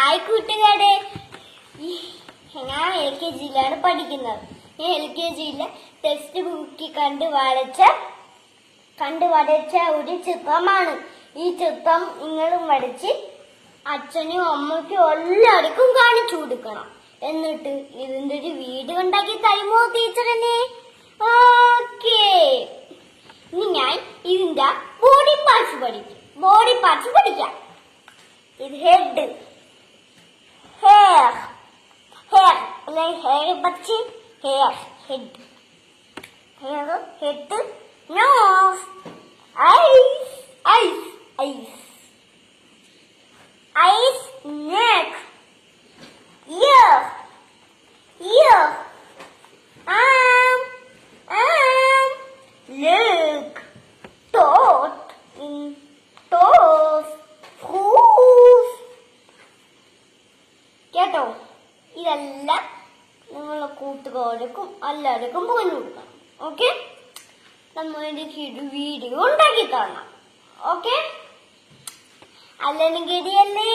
Hi കൂട്ടുകാരെ. ഞാൻ L K ജിയിലാണ് പഠിക്കുന്നത്. ഞാൻ എൽ കെ ജിയിലെ ടെക്സ്റ്റ് ബുക്കിൽ കണ്ട് വരച്ച കണ്ട് വരച്ച ഒരു ചിത്രമാണ്. ഈ ചിത്രം നിങ്ങളും വരച്ച് അച്ഛനും അമ്മയ്ക്കും എല്ലാവർക്കും കാണിച്ചു കൊടുക്കണം. എന്നിട്ട് ഇതിന്റെ ഒരു വീട് ഉണ്ടാക്കി തരുമോ ടീച്ചറിനെ ഓക്കേ. ഇനി ഞാൻ ഇതിന്റെ ബോഡി പാർട്സ് പഠിക്കും. ബോഡി പാർട്സ് പഠിക്കാം. ഇത് head ഹെയർ അല്ലെങ്കിൽ ഹെയർ പറ്റി hair head hair head nose eyes eyes eyes eyes neck ear ear arm arm leg tot mm, toes hoof കേട്ടോ ഇതെല്ലാം നിങ്ങളെ കൂട്ടുകാർക്കും എല്ലാവർക്കും പറഞ്ഞു കൊടുക്കണം ഓക്കെ നമ്മളുടെ ഒരു വീഡിയോ ഉണ്ടാക്കി തരണം ഓക്കെ അല്ലെങ്കിൽ അല്ലേ?